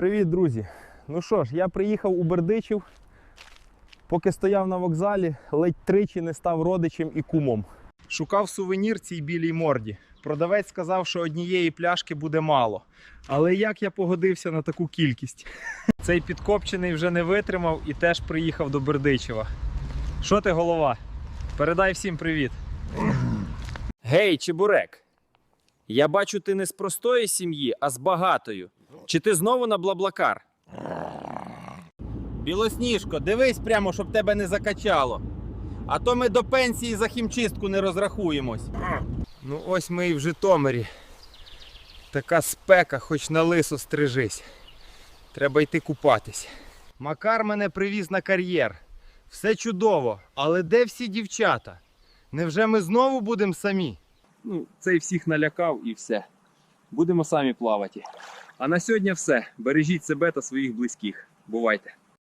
Привіт, друзі! Ну що ж, я приїхав у Бердичів. Поки стояв на вокзалі, ледь тричі не став родичем і кумом. Шукав сувенір цій білій морді. Продавець сказав, що однієї пляшки буде мало. Але як я погодився на таку кількість? Цей підкопчений вже не витримав і теж приїхав до Бердичева. Що ти, голова? Передай всім привіт. Гей, чебурек! Я бачу, ти не з простої сім'ї, а з багатою. Чи ти знову на блаблакар? Білосніжко, дивись прямо, щоб тебе не закачало. А то ми до пенсії за хімчистку не розрахуємось. Ну ось ми і в Житомирі. Така спека, хоч на лисо стрижись. Треба йти купатись. Макар мене привіз на кар'єр. Все чудово, але де всі дівчата? Невже ми знову будемо самі? Ну, цей всіх налякав і все. Будемо самі плавати. А на сьогодні все. Бережіть себе та своїх близьких. Бувайте!